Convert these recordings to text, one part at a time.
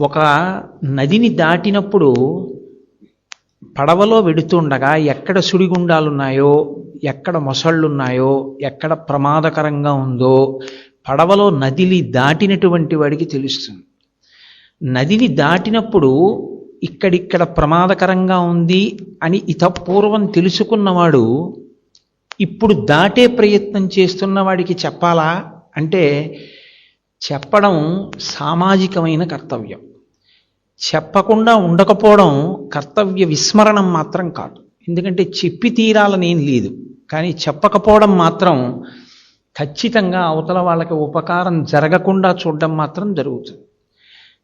ఒక నదిని దాటినప్పుడు పడవలో వెడుతుండగా ఎక్కడ సుడిగుండాలున్నాయో ఎక్కడ మొసళ్ళున్నాయో ఎక్కడ ప్రమాదకరంగా ఉందో పడవలో నదిని దాటినటువంటి వాడికి తెలుస్తుంది. నదిని దాటినప్పుడు ఇక్కడిక్కడ ప్రమాదకరంగా ఉంది అని ఇతపూర్వం తెలుసుకున్నవాడు ఇప్పుడు దాటే ప్రయత్నం చేస్తున్న వాడికి చెప్పాలా? అంటే చెప్పడం సామాజికమైన కర్తవ్యం. చెప్పకుండా ఉండకపోవడం కర్తవ్య విస్మరణం మాత్రం కాదు. ఎందుకంటే చెప్పి తీరాలనేం లేదు. కానీ చెప్పకపోవడం మాత్రం ఖచ్చితంగా అవతల వాళ్ళకి ఉపకారం జరగకుండా చూడడం మాత్రం జరుగుతుంది.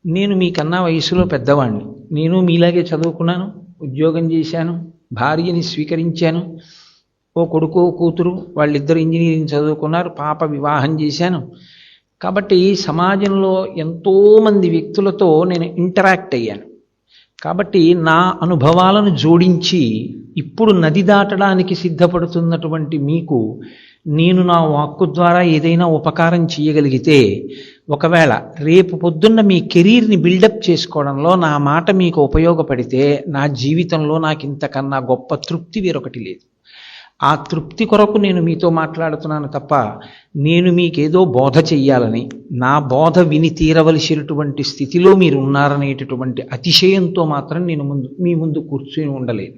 నేను మీకన్నా వయసులో పెద్దవాణ్ణి. నేను మీలాగే చదువుకున్నాను ఉద్యోగం చేశాను భార్యని స్వీకరించాను ఓ కొడుకు ఓ కూతురు వాళ్ళిద్దరు ఇంజనీరింగ్ చదువుకున్నారు పాప వివాహం చేశాను. కాబట్టి సమాజంలో ఎంతోమంది వ్యక్తులతో నేను ఇంటరాక్ట్ అయ్యాను. కాబట్టి నా అనుభవాలను జోడించి ఇప్పుడు నది దాటడానికి సిద్ధపడుతున్నటువంటి మీకు నేను నా వాక్కు ద్వారా ఏదైనా ఉపకారం చేయగలిగితే ఒకవేళ రేపు పొద్దున్న మీ కెరీర్ని బిల్డప్ చేసుకోవడంలో నా మాట మీకు ఉపయోగపడితే నా జీవితంలో నాకు ఇంతకన్నా గొప్ప తృప్తి వేరొకటి లేదు. ఆ తృప్తి కొరకు నేను మీతో మాట్లాడుతున్నాను తప్ప నేను మీకేదో బోధ చెయ్యాలని నా బోధ విని తీరవలసినటువంటి స్థితిలో మీరు ఉన్నారనేటటువంటి అతిశయంతో మాత్రం నేను ముందు మీ ముందు కూర్చుని ఉండలేను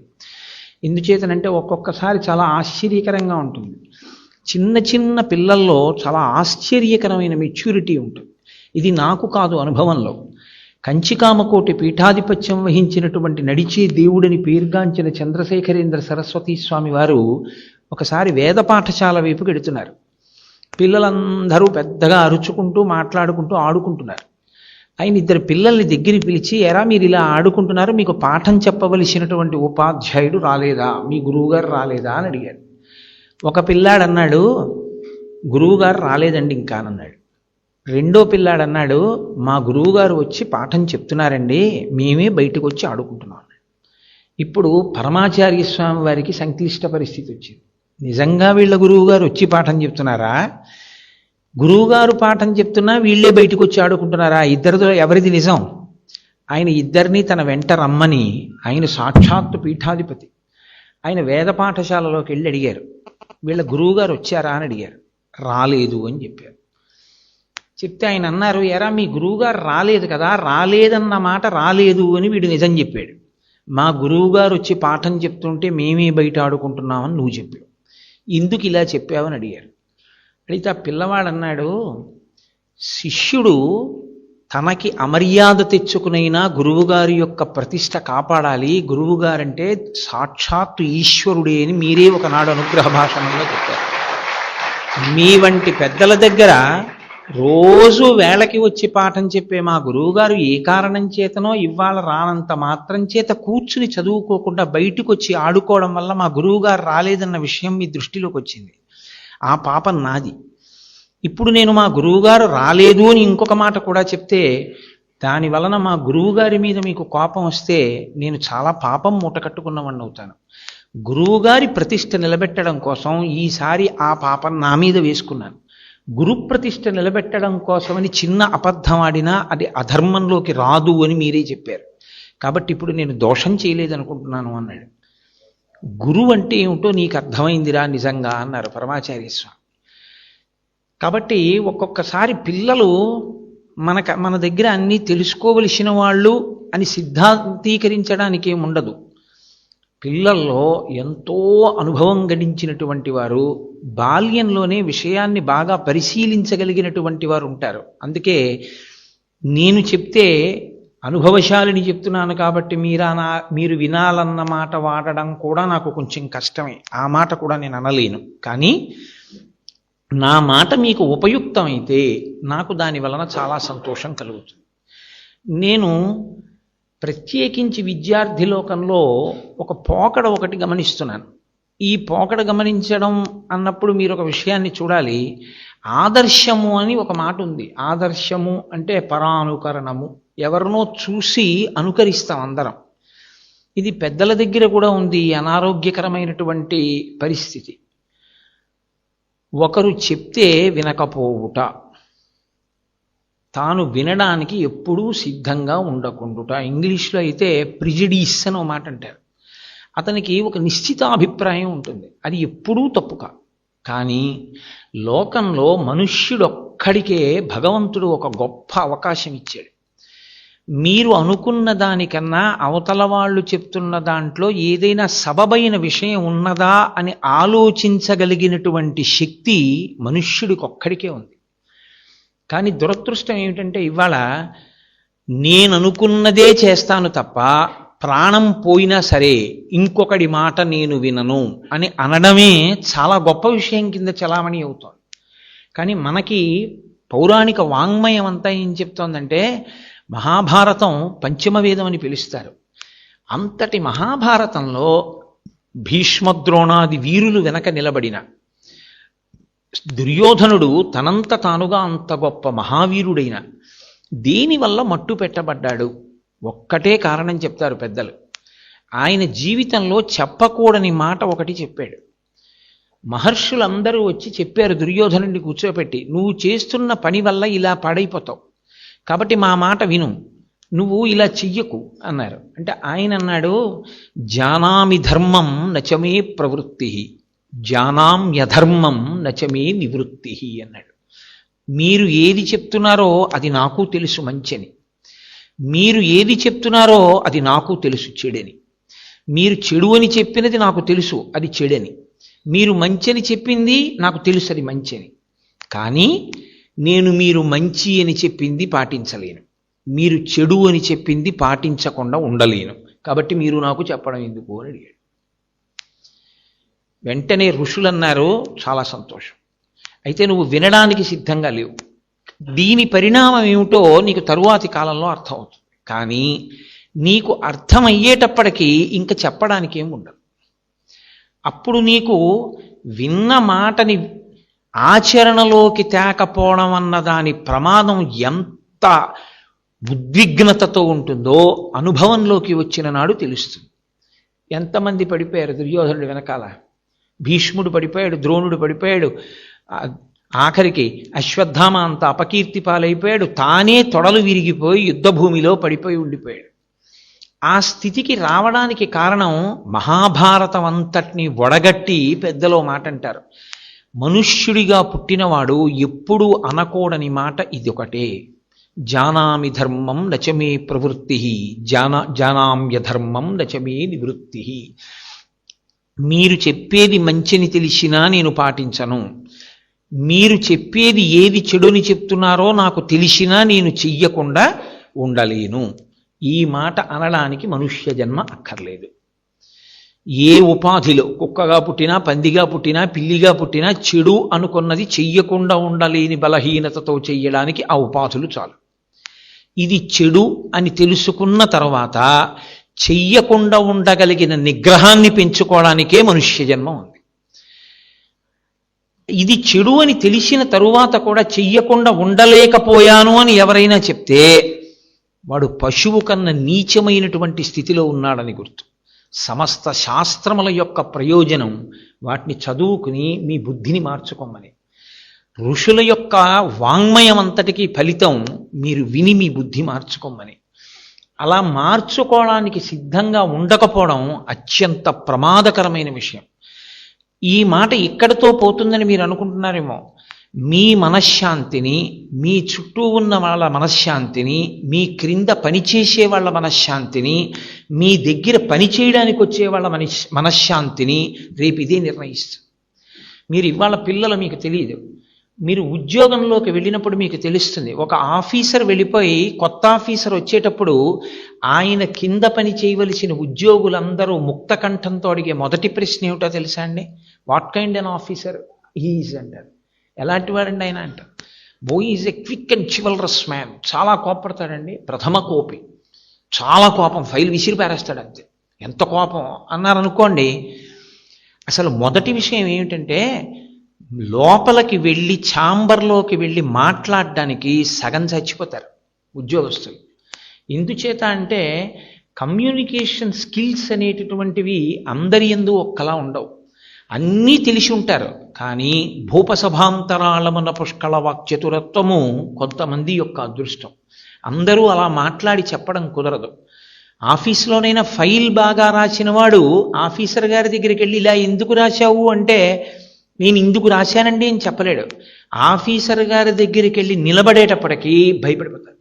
ఎందుచేతనంటే ఒక్కొక్కసారి చాలా ఆశ్చర్యకరంగా ఉంటుంది. చిన్న చిన్న పిల్లల్లో చాలా ఆశ్చర్యకరమైన మెచ్యూరిటీ ఉంటుంది. ఇది నాకు కాదు అనుభవంలో. కంచికామకోటి పీఠాధిపత్యం వహించినటువంటి నడిచే దేవుడిని పేరుగాంచిన చంద్రశేఖరేంద్ర సరస్వతీ స్వామి వారు ఒకసారి వేద పాఠశాల వైపు గెడుతున్నారు. పిల్లలందరూ పెద్దగా అరుచుకుంటూ మాట్లాడుకుంటూ ఆడుకుంటున్నారు. ఆయన ఇద్దరు పిల్లల్ని దగ్గరికి పిలిచి ఎరా మీరు ఇలా ఆడుకుంటున్నారు? మీకు పాఠం చెప్పవలసినటువంటి ఉపాధ్యాయుడు రాలేదా? మీ గురువుగారు రాలేదా? అని అడిగాడు ఒక పిల్లాడు అన్నాడు గురువుగారు రాలేదండి ఇంకా అన్నాడు. రెండో పిల్లాడు అన్నాడు మా గురువుగారు వచ్చి పాఠం చెప్తున్నారండి మేమే బయటకు వచ్చి ఆడుకుంటున్నాం ఇప్పుడు పరమాచార్య స్వామి వారికి సంక్లిష్ట పరిస్థితి వచ్చింది. నిజంగా వీళ్ళ గురువుగారు వచ్చి పాఠం చెప్తున్నారా? గురువుగారు పాఠం చెప్తున్నా వీళ్ళే బయటకు వచ్చి ఆడుకుంటున్నారా? ఇద్దరితో ఎవరిది నిజం? ఆయన ఇద్దరిని తన వెంట రమ్మని ఆయన సాక్షాత్తు పీఠాధిపతి. ఆయన వేద పాఠశాలలోకి వెళ్ళి అడిగారు. వీళ్ళ గురువుగారు వచ్చారా అని అడిగారు. రాలేదు అని చెప్పారు. చెప్తే ఆయన అన్నారు ఎరా మీ గురువుగారు రాలేదు కదా రాలేదన్న మాట రాలేదు అని వీడు నిజం చెప్పాడు. మా గురువుగారు వచ్చి పాఠం చెప్తుంటే మేమే బయట ఆడుకుంటున్నామని నువ్వు చెప్పావు. ఎందుకు ఇలా చెప్పావని అడిగారు. అడిగితే ఆ పిల్లవాడు అన్నాడు శిష్యుడు తనకి అమర్యాద తెచ్చుకునైనా గురువుగారి యొక్క ప్రతిష్ట కాపాడాలి. గురువుగారంటే సాక్షాత్తు ఈశ్వరుడే అని మీరే ఒకనాడు అనుగ్రహ భాషణంలో చెప్పారు. మీ వంటి పెద్దల దగ్గర రోజు వేళకి వచ్చి పాఠం చెప్పే మా గురువుగారు ఏ కారణం చేతనో ఇవాళ రానంత మాత్రం చేత కూర్చుని చదువుకోకుండా బయటకు వచ్చి ఆడుకోవడం వల్ల మా గురువుగారు రాలేదన్న విషయం మీ దృష్టిలోకి వచ్చింది. ఆ పాపం నాది. ఇప్పుడు నేను మా గురువుగారు రాలేదు అని ఇంకొక మాట కూడా చెప్తే దాని వలన మా గురువుగారి మీద మీకు కోపం వస్తే నేను చాలా పాపం మూటకట్టుకున్నవాడిని అవుతాను. గురువుగారి ప్రతిష్ట నిలబెట్టడం కోసం ఈసారి ఆ పాపం నా మీద వేసుకున్నాను. గురుప్రతిష్ట నిలబెట్టడం కోసమని చిన్న అబద్ధం ఆడినా అది అధర్మంలోకి రాదు అని మీరే చెప్పారు. కాబట్టి ఇప్పుడు నేను దోషం చేయలేదనుకుంటున్నాను అన్నాడు. గురువు అంటే ఏమిటో నీకు అర్థమైందిరా నిజంగా అన్నారు పరమాచార్య స్వామి. కాబట్టి ఒక్కొక్కసారి పిల్లలు మనక మన దగ్గర అన్నీ తెలుసుకోవలసిన వాళ్ళు అని సిద్ధాంతీకరించడానికి ఉండదు పిల్లల్లో ఎంతో అనుభవం గడించినటువంటి వారు బాల్యంలోనే విషయాన్ని బాగా పరిశీలించగలిగినటువంటి వారు ఉంటారు. అందుకే నేను చెప్తే అనుభవశాలిని చెప్తున్నాను కాబట్టి మీరా నా మీరు వినాలన్న మాట వాడడం కూడా నాకు కొంచెం కష్టమే. ఆ మాట కూడా నేను అనలేను. కానీ నా మాట మీకు ఉపయుక్తమైతే నాకు దాని వలన చాలా సంతోషం కలుగుతుంది. నేను ప్రత్యేకించి విద్యార్థి లోకంలో ఒక పోకడ ఒకటి గమనిస్తున్నాను. ఈ పోకడ గమనించడం అన్నప్పుడు మీరు ఒక విషయాన్ని చూడాలి. ఆదర్శము అని ఒక మాట ఉంది. ఆదర్శము అంటే పరానుకరణము. ఎవరినో చూసి అనుకరిస్తాం అందరం. ఇది పెద్దల దగ్గర కూడా ఉంది అనారోగ్యకరమైనటువంటి పరిస్థితి. ఒకరు చెప్తే వినకపోవుట. తాను వినడానికి ఎప్పుడూ సిద్ధంగా ఉండకుండుట. ఇంగ్లీష్లో అయితే ప్రిజిడీస్ అని ఒక మాట అంటారు. అతనికి ఒక నిశ్చిత అభిప్రాయం ఉంటుంది. అది ఎప్పుడూ తప్పు కాదు కానీ లోకంలో మనుష్యుడొక్కడికే భగవంతుడు ఒక గొప్ప అవకాశం ఇచ్చాడు. మీరు అనుకున్న దానికన్నా అవతల వాళ్ళు చెప్తున్న దాంట్లో ఏదైనా సబబైన విషయం ఉన్నదా అని ఆలోచించగలిగినటువంటి శక్తి మనుష్యుడికి ఒక్కడికే ఉంది. కానీ దురదృష్టం ఏమిటంటే ఇవాళ నేను అనుకున్నదే చేస్తాను తప్ప ప్రాణం పోయినా సరే ఇంకొకడి మాట నేను వినను అని అనడమే చాలా గొప్ప విషయం కింద చలామణి అవుతోంది. కానీ మనకి పౌరాణిక వాంగ్మయం అంతా ఏం చెప్తోందంటే మహాభారతం పంచమ వేదం అని పిలుస్తారు. అంతటి మహాభారతంలో భీష్మద్రోణాది వీరులు వెనక నిలబడిన దుర్యోధనుడు తనంత తానుగా అంత గొప్ప మహావీరుడైన దేనివల్ల మట్టు పెట్టబడ్డాడు. ఒక్కటే కారణం చెప్తారు పెద్దలు. ఆయన జీవితంలో చెప్పకూడని మాట ఒకటి చెప్పాడు. మహర్షులందరూ వచ్చి చెప్పారు దుర్యోధనుడిని కూర్చోపెట్టి నువ్వు చేస్తున్న పని వల్ల ఇలా పాడైపోతావు. కాబట్టి మా మాట విను. నువ్వు ఇలా చెయ్యకు అన్నారు. అంటే ఆయన అన్నాడు జానామి ధర్మం నచమే ప్రవృత్తి జానామ్యధర్మం నచమే నివృత్తి అన్నాడు. మీరు ఏది చెప్తున్నారో అది నాకు తెలుసు మంచిని. మీరు ఏది చెప్తున్నారో అది నాకు తెలుసు చెడని. మీరు చెడు అని చెప్పినది నాకు తెలుసు అది చెడని. మీరు మంచని చెప్పింది నాకు తెలుసు అది మంచిని. కానీ నేను మీరు మంచి అని చెప్పింది పాటించలేను. మీరు చెడు అని చెప్పింది పాటించకుండా ఉండలేను. కాబట్టి మీరు నాకు చెప్పడం ఎందుకు అని అడిగాడు. వెంటనే ఋషులు అన్నారు చాలా సంతోషం. అయితే నువ్వు వినడానికి సిద్ధంగా లేవు. దీని పరిణామం ఏమిటో నీకు తరువాతి కాలంలో అర్థమవుతుంది. కానీ నీకు అర్థమయ్యేటప్పటికీ ఇంకా చెప్పడానికి ఏమి ఉండదు. అప్పుడు నీకు విన్న మాటని ఆచరణలోకి తేకపోవడం అన్న దాని ప్రమాదం ఎంత ఉద్విగ్నతతో ఉంటుందో అనుభవంలోకి వచ్చిన నాడు తెలుస్తుంది. ఎంతమంది పడిపోయారు దుర్యోధనుడు వెనకాల? భీష్ముడు పడిపోయాడు ద్రోణుడు పడిపోయాడు. ఆఖరికి అశ్వత్థామ అంత అపకీర్తి పాలైపోయాడు. తానే తొడలు విరిగిపోయి యుద్ధభూమిలో పడిపోయి ఉండిపోయాడు. ఆ స్థితికి రావడానికి కారణం మహాభారతం అంతటిని వడగట్టి పెద్దలో మాట అంటారు మనుష్యుడిగా పుట్టినవాడు ఎప్పుడూ అనకూడని మాట ఇది ఒకటే జానామి ధర్మం నచమే ప్రవృత్తి జానా జానామ్య ధర్మం నచమే నివృత్తి. మీరు చెప్పేది మంచిని తెలిసినా నేను పాటించను. మీరు చెప్పేది ఏది చెడుని చెప్తున్నారో నాకు తెలిసినా నేను చెయ్యకుండా ఉండలేను. ఈ మాట అనడానికి మనుష్య జన్మ అక్కర్లేదు. ఏ ఉపాధిలో కుక్కగా పుట్టినా పందిగా పుట్టినా పిల్లిగా పుట్టినా చెడు అనుకున్నది చెయ్యకుండా ఉండలేని బలహీనతతో చెయ్యడానికి ఆ ఉపాధులు చాలు. ఇది చెడు అని తెలుసుకున్న తర్వాత చెయ్యకుండా ఉండగలిగిన నిగ్రహాన్ని పెంచుకోవడానికే మనుష్య జన్మ ఉంది. ఇది చెడు అని తెలిసిన తరువాత కూడా చెయ్యకుండా ఉండలేకపోయాను అని ఎవరైనా చెప్తే వాడు పశువు కన్నా నీచమైనటువంటి స్థితిలో ఉన్నాడని గుర్తు. సమస్త శాస్త్రముల యొక్క ప్రయోజనం వాటిని చదువుకుని మీ బుద్ధిని మార్చుకోమని. ఋషుల యొక్క వాంగ్మయం అంతటికీ ఫలితం మీరు విని మీ బుద్ధి మార్చుకోమని. అలా మార్చుకోవడానికి సిద్ధంగా ఉండకపోవడం అత్యంత ప్రమాదకరమైన విషయం. ఈ మాట ఇక్కడతో పోతుందని మీరు అనుకుంటున్నారేమో. మీ మనశ్శాంతిని మీ చుట్టూ ఉన్న వాళ్ళ మనశ్శాంతిని మీ క్రింద పనిచేసే వాళ్ళ మనశ్శాంతిని మీ దగ్గర పని చేయడానికి వచ్చే వాళ్ళ మనశ్ మనశ్శాంతిని రేపు ఇదే నిర్ణయిస్తుంది. మీరు ఇవాళ పిల్లలు మీకు తెలియదు. మీరు ఉద్యోగంలోకి వెళ్ళినప్పుడు మీకు తెలుస్తుంది. ఒక ఆఫీసర్ వెళ్ళిపోయి కొత్త ఆఫీసర్ వచ్చేటప్పుడు ఆయన కింద పని చేయవలసిన ఉద్యోగులందరూ ముక్త కంఠంతో అడిగే మొదటి ప్రశ్న ఏమిటో తెలుసా అండి? What kind an officer he is అంటారు. ఎలాంటి వాడండి ఆయన అంటారు బో is a quick and chivalrous man చాలా కోపడతాడండి ప్రథమ కోపి. చాలా కోపం. ఫైల్ విసిరి పారేస్తాడు అంతే. ఎంత కోపం? అన్నారనుకోండి అసలు మొదటి విషయం ఏమిటంటే లోపలికి వెళ్ళి ఛాంబర్లోకి వెళ్ళి మాట్లాడడానికి సగం చచ్చిపోతారు ఉద్యోగస్తులు. ఎందుచేత అంటే కమ్యూనికేషన్ స్కిల్స్ అనేటటువంటివి అందరి ఎందు ఒక్కలా ఉండవు. అన్నీ తెలిసి ఉంటారు. కానీ భూపసభాంతరాళమున పుష్కళ వాక్చతురత్వము కొంతమంది యొక్క అదృష్టం. అందరూ అలా మాట్లాడి చెప్పడం కుదరదు. ఆఫీస్లోనైనా ఫైల్ బాగా రాసిన వాడు ఆఫీసర్ గారి దగ్గరికి వెళ్ళి ఇలా ఎందుకు రాశావు? అంటే నేను ఇందుకు రాశానండి అని చెప్పలేడు. ఆఫీసర్ గారి దగ్గరికి వెళ్ళి నిలబడేటప్పటికీ భయపడిపోతాడు.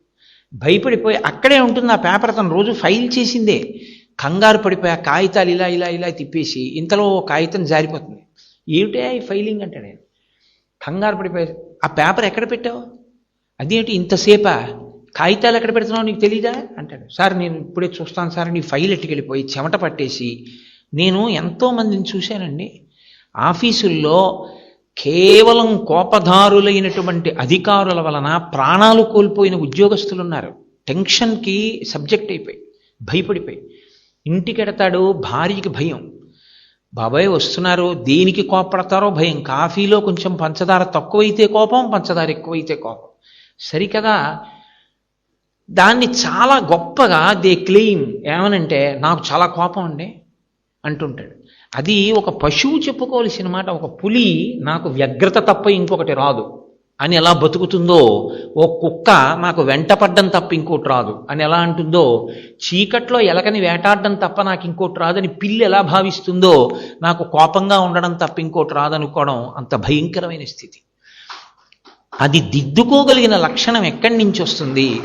భయపడిపోయి అక్కడే ఉంటుంది ఆ పేపర్ తను రోజు ఫైల్ చేసిందే. కంగారు పడిపోయి కాగితాలు ఇలా ఇలా ఇలా తిప్పేసి ఇంతలో కాగితం జారిపోతుంది. ఏమిటే ఈ ఫైలింగ్ అంటే నేను? కంగారు పడిపోయి ఆ పేపర్ ఎక్కడ పెట్టావు? అదేంటి ఇంతసేపా? కాగితాలు ఎక్కడ పెడుతున్నావు నీకు తెలీదా? అంటాడు. సార్ నేను ఇప్పుడే చూస్తాను సార్ నీ ఫైల్ ఎట్టుకెళ్ళిపోయి చెమట పట్టేసి నేను ఎంతో మందిని చూశానండి. ఆఫీసుల్లో కేవలం కోపధారులైనటువంటి అధికారుల వలన ప్రాణాలు కోల్పోయిన ఉద్యోగస్తులు ఉన్నారు టెన్షన్కి సబ్జెక్ట్ అయిపోయి భయపడిపోయి. ఇంటికెడతాడు భార్యకి భయం. బాబాయ్ వస్తున్నారు. దేనికి కోపడతారో భయం. కాఫీలో కొంచెం పంచదార తక్కువైతే కోపం పంచదార ఎక్కువైతే కోపం. సరికదా? దాన్ని చాలా గొప్పగా దే క్లెయిమ్. ఏమనంటే నాకు చాలా కోపం అండి అంటుంటాడు. అది ఒక పశువు చెప్పుకోవలసిన మాట ఒక పులి నాకు వ్యగ్రత తప్ప ఇంకొకటి రాదు. అని ఎలా బతుకుతుందో ఓ కుక్క నాకు వెంటపడ్డం తప్ప ఇంకోటి రాదు. అని ఎలా అంటుందో చీకట్లో ఎలకని వేటాడడం తప్ప నాకు ఇంకోటి రాదని పిల్లి ఎలా భావిస్తుందో నాకు కోపంగా ఉండడం తప్ప ఇంకోటి రాదనుకోవడం అంత భయంకరమైన స్థితి. అది దిద్దుకోగలిగిన లక్షణం ఎక్కడి నుంచి వస్తుంది?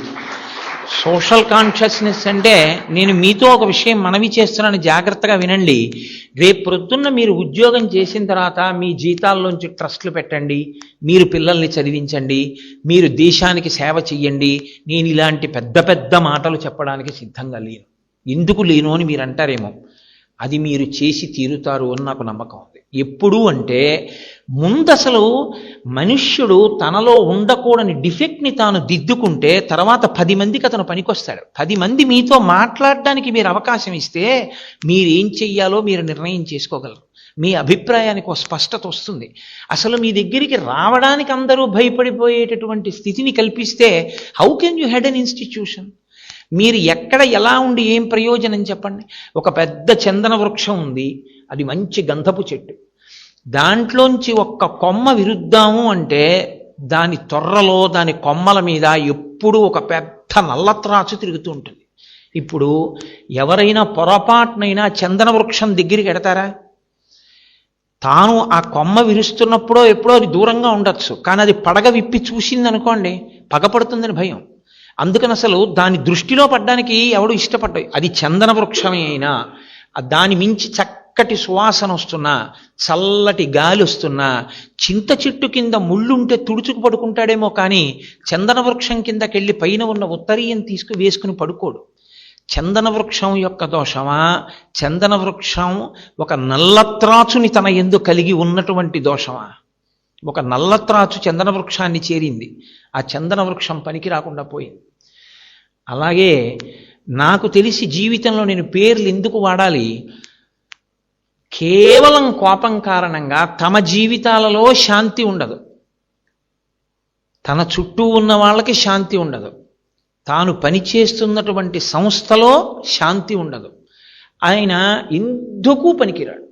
సోషల్ కాన్షియస్నెస్ అంటే నేను మీతో ఒక విషయం మనవి చేస్తున్నాను జాగ్రత్తగా వినండి. రేపు ప్రొద్దున్న మీరు ఉద్యోగం చేసిన తర్వాత మీ జీతాల్లోంచి ట్రస్ట్లు పెట్టండి మీరు పిల్లల్ని చదివించండి మీరు దేశానికి సేవ చెయ్యండి. నేను ఇలాంటి పెద్ద పెద్ద మాటలు చెప్పడానికి సిద్ధంగా లేను. ఎందుకు లేను అని మీరు అంటారేమో అది మీరు చేసి తీరుతారు అని నాకు నమ్మకం ఉంది. ఎప్పుడు అంటే ముందసలు మనుష్యుడు తనలో ఉండకూడని డిఫెక్ట్ని తాను దిద్దుకుంటే తర్వాత పది మందికి అతను పనికొస్తాడు. పది మంది మీతో మాట్లాడడానికి మీరు అవకాశం ఇస్తే మీరేం చెయ్యాలో మీరు నిర్ణయం చేసుకోగలరు. మీ అభిప్రాయానికి ఒక స్పష్టత వస్తుంది. అసలు మీ దగ్గరికి రావడానికి అందరూ భయపడిపోయేటటువంటి స్థితిని కల్పిస్తే how can you head an institution మీరు ఎక్కడ ఎలా ఉండి ఏం ప్రయోజనం చెప్పండి? ఒక పెద్ద చందన వృక్షం ఉంది. అది మంచి గంధపు చెట్టు. దాంట్లోంచి ఒక్క కొమ్మ విరుద్దాము అంటే దాని తొర్రలో దాని కొమ్మల మీద ఎప్పుడూ ఒక పెద్ద నల్లత్రాచు తిరుగుతూ ఉంటుంది. ఇప్పుడు ఎవరైనా పొరపాటునైనా చందన వృక్షం దగ్గరికి ఎడతారా తాను ఆ కొమ్మ విరుస్తున్నప్పుడో ఎప్పుడో అది దూరంగా ఉండొచ్చు కానీ అది పడగ విప్పి చూసింది అనుకోండి పగపడుతుందని భయం. అందుకని అసలు దాని దృష్టిలో పడ్డానికి ఎవడు ఇష్టపడ్డాయి అది చందన వృక్షమే అయినా దాని మించి చక్కటి సువాసన వస్తున్నా చల్లటి గాలి వస్తున్నా చింత చెట్టు కింద ముళ్ళుంటే తుడుచుకు పడుకుంటాడేమో కానీ చందన వృక్షం కిందకెళ్ళి పైన ఉన్న ఉత్తరీయం తీసుకు వేసుకుని పడుకోడు. చందన వృక్షం యొక్క దోషమా? చందన వృక్షం ఒక నల్లత్రాచుని తన ఎందు కలిగి ఉన్నటువంటి దోషమా? ఒక నల్లత్రాచు చందన వృక్షాన్ని చేరింది. ఆ చందన వృక్షం పనికి రాకుండా పోయింది. అలాగే నాకు తెలిసి జీవితంలో నేను పేర్లు ఎందుకు వాడాలి? కేవలం కోపం కారణంగా తమ జీవితాలలో శాంతి ఉండదు. తన చుట్టూ ఉన్న వాళ్ళకి శాంతి ఉండదు. తాను పనిచేస్తున్నటువంటి సంస్థలో శాంతి ఉండదు. ఆయన ఎందుకు పనికిరాడు?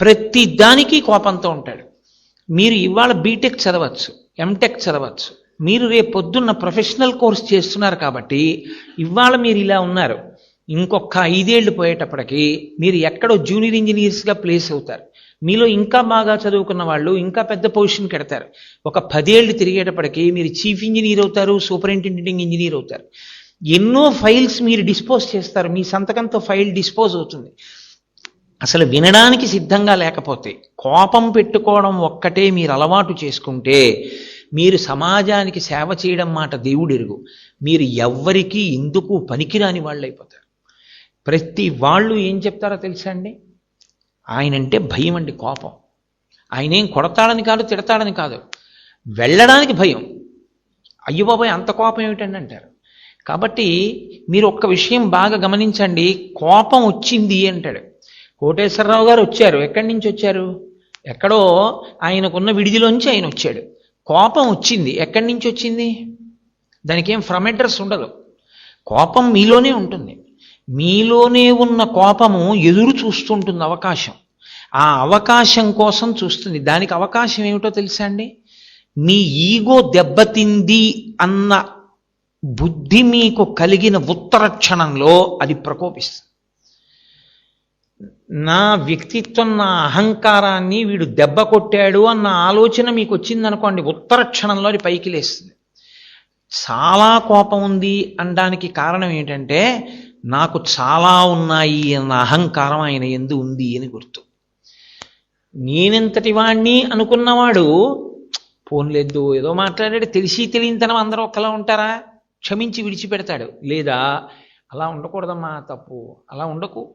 ప్రతి దానికి కోపంతో ఉంటాడు. మీరు ఇవాళ బీటెక్ చదవచ్చు ఎంటెక్ చదవచ్చు. మీరు రేపు పొద్దున్న ప్రొఫెషనల్ కోర్స్ చేస్తున్నారు కాబట్టి ఇవాళ మీరు ఇలా ఉన్నారు. ఇంకొక ఐదేళ్ళు పోయేటప్పటికి మీరు ఎక్కడో జూనియర్ ఇంజనీర్స్గా ప్లేస్ అవుతారు. మీలో ఇంకా బాగా చదువుకున్న వాళ్ళు ఇంకా పెద్ద పొజిషన్కి ఎడతారు ఒక పదేళ్ళు తిరిగేటప్పటికి మీరు చీఫ్ ఇంజనీర్ అవుతారు సూపరింటెండెంట్ ఇంజనీర్ అవుతారు. ఎన్నో ఫైల్స్ మీరు డిస్పోజ్ చేస్తారు. మీ సంతకంతో ఫైల్ డిస్పోజ్ అవుతుంది. అసలు వినడానికి సిద్ధంగా లేకపోతే కోపం పెట్టుకోవడం ఒక్కటే మీరు అలవాటు చేసుకుంటే మీరు సమాజానికి సేవ చేయడం మాట దేవుడెరుగు. మీరు ఎవ్వరికీ ఎందుకు పనికిరాని వాళ్ళు అయిపోతారు ప్రతి వాళ్ళు ఏం చెప్తారో తెలుసా అండి? ఆయనంటే భయం అండి కోపం. ఆయన ఏం కొడతాడని కాదు తిడతాడని కాదు. వెళ్ళడానికి భయం. అయ్యో బాబాయ్ అంత కోపం ఏమిటండి అంటారు. కాబట్టి మీరు ఒక్క విషయం బాగా గమనించండి. కోపం వచ్చింది అంటాడు. కోటేశ్వరరావు గారు వచ్చారు. ఎక్కడి నుంచి వచ్చారు? ఎక్కడో ఆయనకున్న విడిదిలోంచి ఆయన వచ్చాడు. కోపం వచ్చింది. ఎక్కడి నుంచి వచ్చింది? దానికి ఏం ఫ్రమ్ అడ్రస్ ఉండదు. కోపం మీలోనే ఉంటుంది. మీలోనే ఉన్న కోపము ఎదురు చూస్తుంటుంది అవకాశం. ఆ అవకాశం కోసం చూస్తుంది. దానికి అవకాశం ఏమిటో తెలుసా అండి? మీ ఈగో దెబ్బతింది అన్న బుద్ధి మీకు కలిగిన ఉత్తర క్షణంలో అది ప్రకోపిస్తుంది. నా వ్యక్తిత్వం నా అహంకారాన్ని వీడు దెబ్బ కొట్టాడు అన్న ఆలోచన మీకు వచ్చిందనుకోండి ఉత్తర క్షణంలో అది పైకి లేస్తుంది. చాలా కోపం ఉంది అనడానికి కారణం ఏంటంటే నాకు చాలా ఉన్నాయి అన్న అహంకారం ఆయన ఎందు ఉంది అని గుర్తు. నేనెంతటి వాణ్ణి అనుకున్నవాడు పోన్లేదు ఏదో మాట్లాడాడు తెలిసి తెలియనితనం అందరూ ఒకలా ఉంటారా? క్షమించి విడిచిపెడతాడు. లేదా అలా ఉండకూడదమ్మా తప్పు. అలా ఉండకు.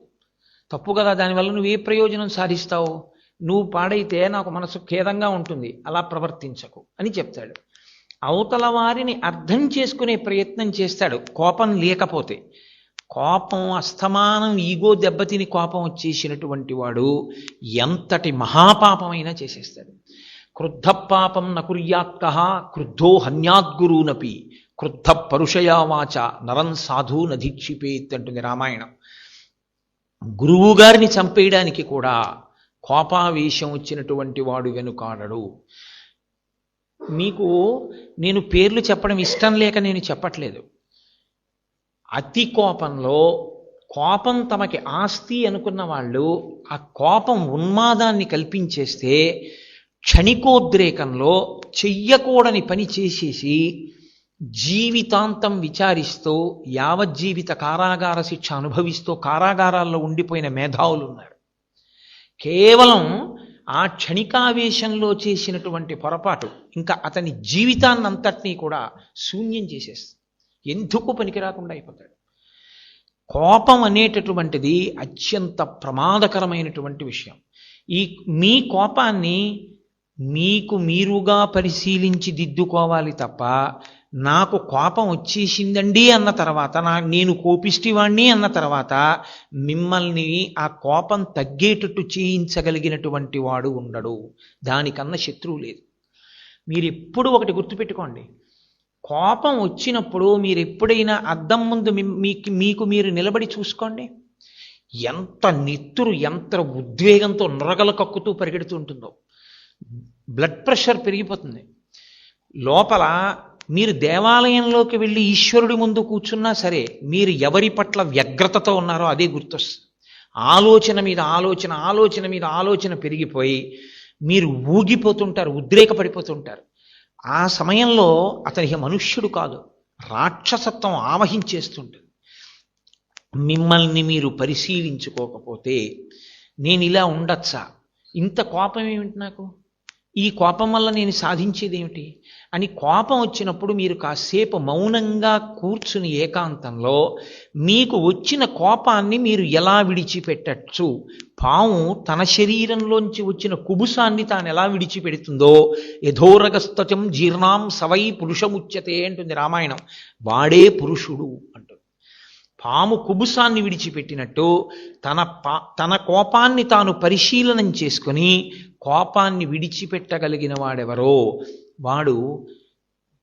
తప్పు కదా దానివల్ల నువ్వు ఏ ప్రయోజనం సాధిస్తావు? నువ్వు పాడైతే నాకు మనసు ఖేదంగా ఉంటుంది. అలా ప్రవర్తించకు అని చెప్తాడు. అవతల వారిని అర్థం చేసుకునే ప్రయత్నం చేస్తాడు. కోపం లేకపోతే. కోపం అస్తమానం ఈగో దెబ్బతిని కోపం వచ్చేసినటువంటి వాడు ఎంతటి మహాపాపమైనా చేసేస్తాడు. క్రుద్ధ పాపం నకుర్యాత్క క్రుద్ధో హన్యాద్గురూనపి క్రుద్ధ పరుషయావాచ నరం సాధు నధీక్షిపేత్ అంటుంది రామాయణం. గురువు గారిని చంపేయడానికి కూడా కోపావేశం వచ్చినటువంటి వాడు వెనుకాడడు. మీకు నేను పేర్లు చెప్పడం ఇష్టం లేక నేను చెప్పట్లేదు. అతి కోపంలో కోపం తమకి ఆస్తి అనుకున్న వాళ్ళు ఆ కోపం ఉన్మాదాన్ని కల్పించేస్తే క్షణికోద్రేకంలో చెయ్యకూడని పని చేసేసి జీవితాంతం విచారిస్తూ యావజ్జీవిత కారాగార శిక్ష అనుభవిస్తూ కారాగారాల్లో ఉండిపోయిన మేధావులు ఉన్నారు కేవలం ఆ క్షణికావేశంలో చేసినటువంటి పొరపాటు ఇంకా అతని జీవితాన్నంతటినీ కూడా శూన్యం చేసేస్తుంది. ఎందుకు పనికిరాకుండా అయిపోతాడు? కోపం అనేటటువంటిది అత్యంత ప్రమాదకరమైనటువంటి విషయం. ఈ మీ కోపాన్ని మీకు మీరుగా పరిశీలించి దిద్దుకోవాలి తప్ప నాకు కోపం వచ్చేసిందండి అన్న తర్వాత నా నేను కోపిష్టివాణ్ణి అన్న తర్వాత మిమ్మల్ని ఆ కోపం తగ్గేటట్టు చేయించగలిగినటువంటి వాడు ఉండడు. దానికన్నా శత్రువు లేదు. మీరు ఎప్పుడు ఒకటి గుర్తుపెట్టుకోండి. కోపం వచ్చినప్పుడు మీరు ఎప్పుడైనా అద్దం ముందు మీకు మీకు మీరు నిలబడి చూసుకోండి. ఎంత నెత్తురు ఎంత ఉద్వేగంతో నొరగలు కక్కుతూ పరిగెడుతూ ఉంటుందో. బ్లడ్ ప్రెషర్ పెరిగిపోతుంది. లోపల మీరు దేవాలయంలోకి వెళ్ళి ఈశ్వరుడి ముందు కూర్చున్నా సరే మీరు ఎవరి పట్ల వ్యగ్రతతో ఉన్నారో అదే గుర్తొస్తుంది. ఆలోచన మీద ఆలోచన ఆలోచన మీద ఆలోచన పెరిగిపోయి మీరు ఊగిపోతుంటారు ఉద్రేకపడిపోతుంటారు. ఆ సమయంలో అతని మనుష్యుడు కాదు రాక్షసత్వం ఆవహించేస్తుంటుంది. మిమ్మల్ని మీరు పరిశీలించుకోకపోతే నేను ఇలా ఉండొచ్చా? ఇంత కోపం ఏమిటి నాకు? ఈ కోపం వల్ల నేను సాధించేది ఏమిటి? అని కోపం వచ్చినప్పుడు మీరు కాసేపు మౌనంగా కూర్చుని ఏకాంతంలో మీకు వచ్చిన కోపాన్ని మీరు ఎలా విడిచిపెట్టచ్చు? పాము తన శరీరంలోంచి వచ్చిన కుబుసాన్ని తాను ఎలా విడిచిపెడుతుందో యథోరగస్తచం జీర్ణాం సవై పురుషముచ్యతే అంటుంది రామాయణం. వాడే పురుషుడు. పాము కుబుసాన్ని విడిచిపెట్టినట్టు తన పా తన కోపాన్ని తాను పరిశీలనం చేసుకుని కోపాన్ని విడిచిపెట్టగలిగిన వాడెవరో వాడు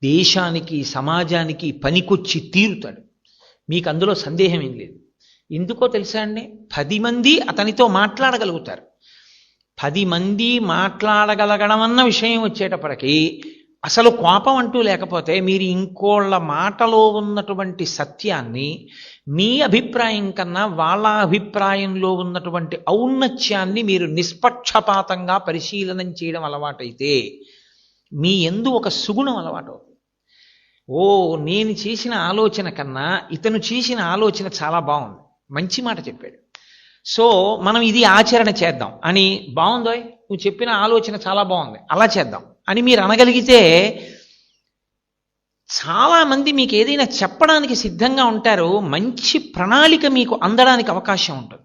దేశానికి సమాజానికి పనికొచ్చి తీరుతాడు. మీకు అందులో సందేహం ఏం లేదు. ఎందుకో తెలుసా అండి? పది మంది అతనితో మాట్లాడగలుగుతారు. పది మంది మాట్లాడగలగడం అన్న విషయం వచ్చేటప్పటికీ అసలు కోపం అంటూ లేకపోతే మీరు ఇంకోళ్ళ మాటలో ఉన్నటువంటి సత్యాన్ని మీ అభిప్రాయం కన్నా వాళ్ళ అభిప్రాయంలో ఉన్నటువంటి ఔన్నత్యాన్ని మీరు నిష్పక్షపాతంగా పరిశీలనం చేయడం అలవాటైతే మీ ఎందు ఒక సుగుణం అలవాటు ఓ నేను చేసిన ఆలోచన కన్నా ఇతను చేసిన ఆలోచన చాలా బాగుంది. మంచి మాట చెప్పాడు. సో మనం ఇది ఆచరణ చేద్దాం. అని బాగుందో నువ్వు చెప్పిన ఆలోచన చాలా బాగుంది. అలా చేద్దాం. అని మీరు అనగలిగితే చాలామంది మీకు ఏదైనా చెప్పడానికి సిద్ధంగా ఉంటారు మంచి ప్రణాళిక మీకు అందడానికి అవకాశం ఉంటుంది.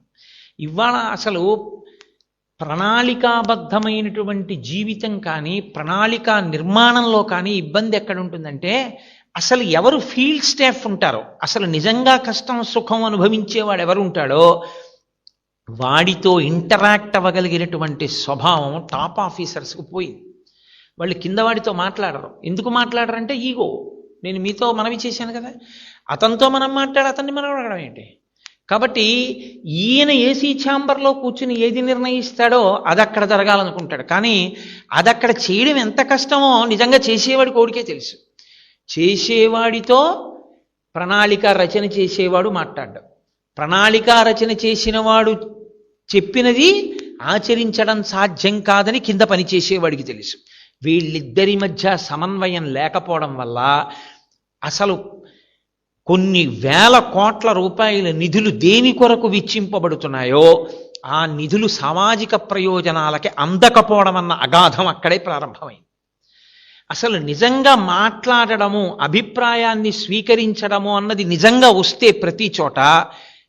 ఇవాళ అసలు ప్రణాళికాబద్ధమైనటువంటి జీవితం కానీ ప్రణాళిక నిర్మాణంలో కానీ ఇబ్బంది ఎక్కడ ఉంటుందంటే అసలు ఎవరు ఫీల్డ్ స్టాఫ్ ఉంటారో అసలు నిజంగా కష్టం సుఖం అనుభవించేవాడు ఎవరు ఉంటాడో వాడితో ఇంటరాక్ట్ అవ్వగలిగినటువంటి స్వభావం టాప్ ఆఫీసర్స్కి పోయింది. వాళ్ళు కింద వాడితో మాట్లాడరు. ఎందుకు మాట్లాడరంటే ఈగో నేను మీతో మనవి చేశాను కదా. అతనితో మనం మాట్లాడి అతన్ని మనం అడగడం ఏంటి? కాబట్టి ఈయన ఏసీ ఛాంబర్లో కూర్చుని ఏది నిర్ణయిస్తాడో అది అక్కడ జరగాలనుకుంటాడు. కానీ అది అక్కడ చేయడం ఎంత కష్టమో నిజంగా చేసేవాడి కోడికే తెలుసు. చేసేవాడితో ప్రణాళిక రచన చేసేవాడు మాట్లాడ్డాడు ప్రణాళిక రచన చేసినవాడు చెప్పినది ఆచరించడం సాధ్యం కాదని కింద పని చేసేవాడికి తెలుసు. వీళ్ళిద్దరి మధ్య సమన్వయం లేకపోవడం వల్ల అసలు కొన్ని వేల కోట్ల రూపాయల నిధులు దేని కొరకు విచ్చింపబడుతున్నాయో ఆ నిధులు సామాజిక ప్రయోజనాలకి అందకపోవడం అన్న అగాధం అక్కడే ప్రారంభమైంది. అసలు నిజంగా మాట్లాడడము అభిప్రాయాన్ని స్వీకరించడము అన్నది నిజంగా వస్తే ప్రతి చోట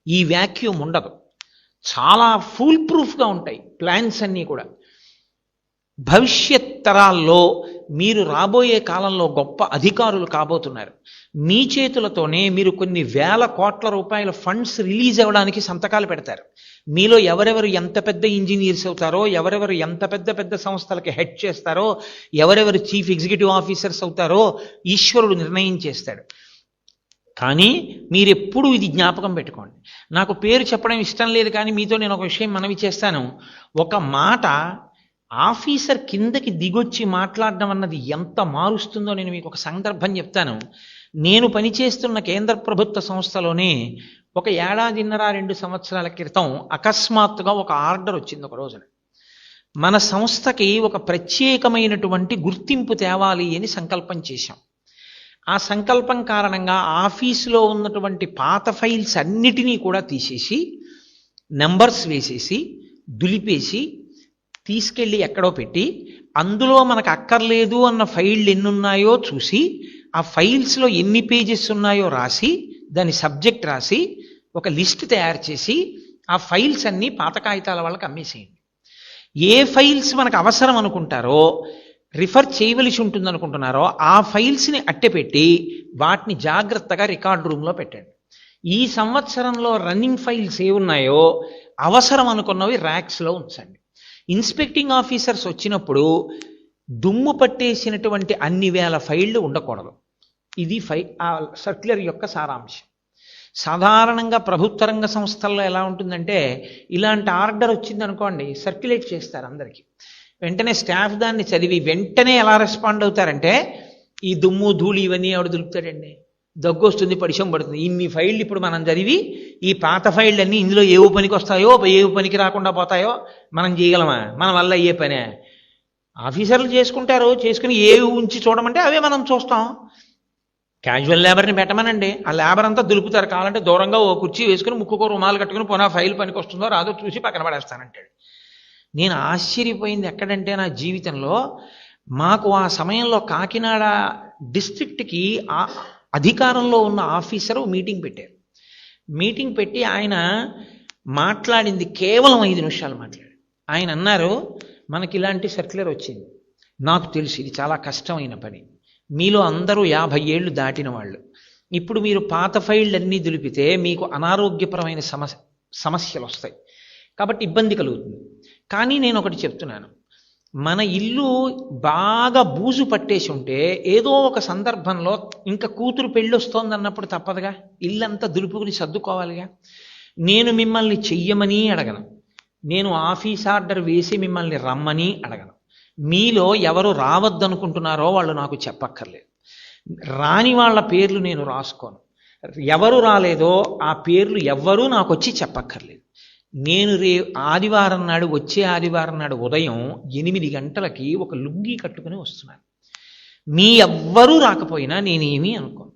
ఈ వ్యాక్యూమ్ ఉండదు. చాలా ఫుల్ ప్రూఫ్గా ఉంటాయి ప్లాన్స్ అన్నీ కూడా. భవిష్యత్ తరాల్లో మీరు రాబోయే కాలంలో గొప్ప అధికారులు కాబోతున్నారు. మీ చేతులతోనే మీరు కొన్ని వేల కోట్ల రూపాయల ఫండ్స్ రిలీజ్ అవ్వడానికి సంతకాలు పెడతారు. మీలో ఎవరెవరు ఎంత పెద్ద ఇంజనీర్స్ అవుతారో ఎవరెవరు ఎంత పెద్ద పెద్ద సంస్థలకి హెడ్ చేస్తారో ఎవరెవరు చీఫ్ ఎగ్జిక్యూటివ్ ఆఫీసర్స్ అవుతారో ఈశ్వరుడు నిర్ణయం చేస్తాడు. కానీ మీరెప్పుడు ఇది జ్ఞాపకం పెట్టుకోండి. నాకు పేరు చెప్పడం ఇష్టం లేదు కానీ మీతో నేను ఒక విషయం మనవి చేస్తాను. ఒక మాట ఆఫీసర్ కిందకి దిగొచ్చి మాట్లాడడం అన్నది ఎంత మారుస్తుందో నేను మీకు ఒక సందర్భం చెప్తాను. నేను పనిచేస్తున్న కేంద్ర ప్రభుత్వ సంస్థలోనే ఒక ఏడాదిన్నర రెండు సంవత్సరాల క్రితం అకస్మాత్తుగా ఒక ఆర్డర్ వచ్చింది ఒక రోజున. మన సంస్థకి ఒక ప్రత్యేకమైనటువంటి గుర్తింపు తేవాలి అని సంకల్పం చేశాం. ఆ సంకల్పం కారణంగా ఆఫీసులో ఉన్నటువంటి పాత ఫైల్స్ అన్నిటినీ కూడా తీసేసి నెంబర్స్ వేసేసి దులిపేసి తీసుకెళ్ళి ఎక్కడో పెట్టి అందులో మనకు అక్కర్లేదు అన్న ఫైళ్ళు ఎన్ని ఉన్నాయో చూసి ఆ ఫైల్స్లో ఎన్ని పేజెస్ ఉన్నాయో రాసి దాని సబ్జెక్ట్ రాసి ఒక లిస్ట్ తయారు చేసి ఆ ఫైల్స్ అన్నీ పాత కాగితాల వాళ్ళకి అమ్మేసేయండి. ఏ ఫైల్స్ మనకు అవసరం అనుకుంటారో రిఫర్ చేయవలసి ఉంటుంది అనుకుంటున్నారో ఆ ఫైల్స్ని అట్టెపెట్టి వాటిని జాగ్రత్తగా రికార్డ్ రూమ్లో పెట్టండి. ఈ సంవత్సరంలో రన్నింగ్ ఫైల్స్ ఏ ఉన్నాయో అవసరం అనుకున్నవి ర్యాక్స్లో ఉంచండి. ఇన్స్పెక్టింగ్ ఆఫీసర్స్ వచ్చినప్పుడు దుమ్ము పట్టేసినటువంటి అన్ని వేల ఫైళ్ళు ఉండకూడదు. ఇది ఫై ఆ సర్క్యులర్ యొక్క సారాంశం. సాధారణంగా ప్రభుత్వ రంగ సంస్థల్లో ఎలా ఉంటుందంటే ఇలాంటి ఆర్డర్ వచ్చిందనుకోండి సర్క్యులేట్ చేస్తారు అందరికీ. వెంటనే స్టాఫ్ దాన్ని చదివి వెంటనే ఎలా రెస్పాండ్ అవుతారంటే ఈ దుమ్ము ధూళి ఇవన్నీ ఎవడు దులుపుతాడండి? దగ్గు వస్తుంది పడిశం పడుతుంది. ఇన్ని ఫైళ్ళు ఇప్పుడు మనం చదివి ఈ పాత ఫైళ్ళు అన్నీ ఇందులో ఏ పనికి వస్తాయో ఏ పనికి రాకుండా పోతాయో మనం చేయగలమా? మన వల్ల అయ్యే పనే. ఆఫీసర్లు చేసుకుంటారు చేసుకుని ఏ ఉంచి చూడమంటే అవే మనం చూస్తాం. క్యాజువల్ లేబర్ని పెట్టమనండి. ఆ లేబర్ అంతా దులుపుతారు. కావాలంటే దూరంగా ఓ కుర్చీ వేసుకుని ముక్కుకో రుమాలు కట్టుకుని పోనా ఫైల్ పనికి వస్తుందో రాదో చూసి పక్కన పడేస్తానంటాడు. నేను ఆశ్చర్యపోయింది ఎక్కడంటే నా జీవితంలో మాకు ఆ సమయంలో కాకినాడ డిస్ట్రిక్ట్కి ఆ అధికారంలో ఉన్న ఆఫీసరు మీటింగ్ పెట్టారు. మీటింగ్ పెట్టి ఆయన మాట్లాడింది కేవలం ఐదు నిమిషాలు మాట్లాడారు. ఆయన అన్నారు మనకి ఇలాంటి సర్క్యులర్ వచ్చింది. నాకు తెలుసు ఇది చాలా కష్టమైన పని. మీలో అందరూ యాభై ఏళ్ళు దాటిన వాళ్ళు. ఇప్పుడు మీరు పాత ఫైళ్ళు అన్నీ దులిపితే మీకు అనారోగ్యపరమైన సమస్య సమస్యలు వస్తాయి కాబట్టి ఇబ్బంది కలుగుతుంది. కానీ నేను ఒకటి చెప్తున్నాను. మన ఇల్లు బాగా బూజు పట్టేసి ఉంటే ఏదో ఒక సందర్భంలో ఇంకా కూతురు పెళ్ళి వస్తోంది అన్నప్పుడు తప్పదుగా? ఇల్లంతా దులుపుకుని సర్దుకోవాలిగా? నేను మిమ్మల్ని చెయ్యమని అడగను. నేను ఆఫీస్ ఆర్డర్ వేసి మిమ్మల్ని రమ్మని అడగను. మీలో ఎవరు రావద్దనుకుంటున్నారో వాళ్ళు నాకు చెప్పక్కర్లేదు. రాని వాళ్ళ పేర్లు నేను రాసుకోను. ఎవరు రాలేదో ఆ పేర్లు ఎవ్వరూ నాకు వచ్చి చెప్పక్కర్లేదు. నేను రే ఆదివారం నాడు వచ్చే ఆదివారం నాడు ఉదయం ఎనిమిది గంటలకి ఒక లుంగీ కట్టుకుని వస్తున్నాను. మీ ఎవ్వరూ రాకపోయినా నేనేమీ అనుకోను.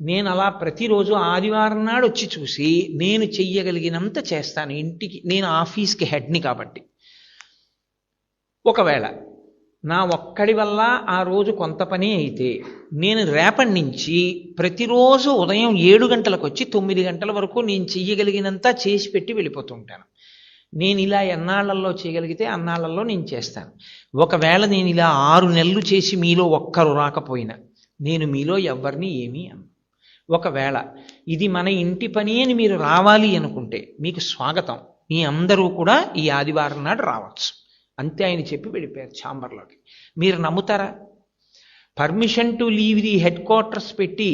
నేను అలా ప్రతిరోజు ఆదివారం నాడు వచ్చి చూసి నేను చెయ్యగలిగినంత చేస్తాను. ఇంటికి నేను ఆఫీస్కి హెడ్ని కాబట్టి. ఒకవేళ నా ఒక్కడి వల్ల ఆ రోజు కొంత పని అయితే నేను రేపటి నుంచి ప్రతిరోజు ఉదయం ఏడు గంటలకు వచ్చి తొమ్మిది గంటల వరకు నేను చెయ్యగలిగినంత చేసి పెట్టి వెళ్ళిపోతుంటాను. నేను ఇలా ఎన్నాళ్ళలో చేయగలిగితే అన్నాళ్ళలో నేను చేస్తాను. ఒకవేళ నేను ఇలా ఆరు నెలలు చేసి మీలో ఒక్కరు రాకపోయినా నేను మీలో ఎవరిని ఏమీ అన్న. ఒకవేళ ఇది మన ఇంటి పని అని మీరు రావాలి అనుకుంటే మీకు స్వాగతం. మీ అందరూ కూడా ఈ ఆదివారం నాడు రావచ్చు. అంతే ఆయన చెప్పి వెళ్ళిపోయారు ఛాంబర్లోకి. మీరు నమ్ముతారా? Permission to leave the headquarters పెట్టి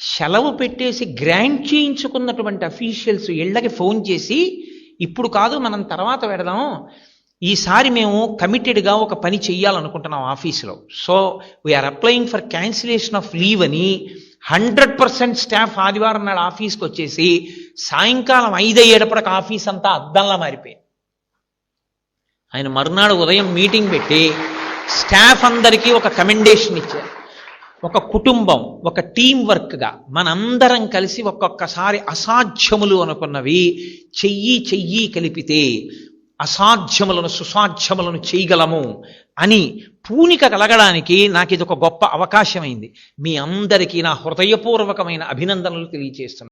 సెలవు పెట్టేసి గ్రాంట్ చేయించుకున్నటువంటి అఫీషియల్స్ ఇళ్ళకి ఫోన్ చేసి ఇప్పుడు కాదు మనం తర్వాత పెడదాం ఈసారి మేము కమిటెడ్గా ఒక పని చెయ్యాలనుకుంటున్నాం ఆఫీసులో. So we're applying for cancellation of leave అని హండ్రెడ్ పర్సెంట్ స్టాఫ్ ఆదివారం నాడు ఆఫీస్కి వచ్చేసి సాయంకాలం ఐదు అయ్యేటప్పటికి ఆఫీస్ అంతా అద్దంలా మారిపోయింది. ఆయన మరునాడు ఉదయం మీటింగ్ పెట్టి స్టాఫ్ అందరికీ ఒక కమెండేషన్ ఇచ్చారు. ఒక కుటుంబం ఒక టీం వర్క్గా మనందరం కలిసి ఒక్కొక్కసారి అసాధ్యములు అనుకున్నవి చెయ్యి చెయ్యి కలిపితే అసాధ్యములను సుసాధ్యములను చేయగలము అని పూనిక కలగడానికి నాకు ఇది ఒక గొప్ప అవకాశమైంది. మీ అందరికీ నా హృదయపూర్వకమైన అభినందనలు తెలియజేస్తున్నాను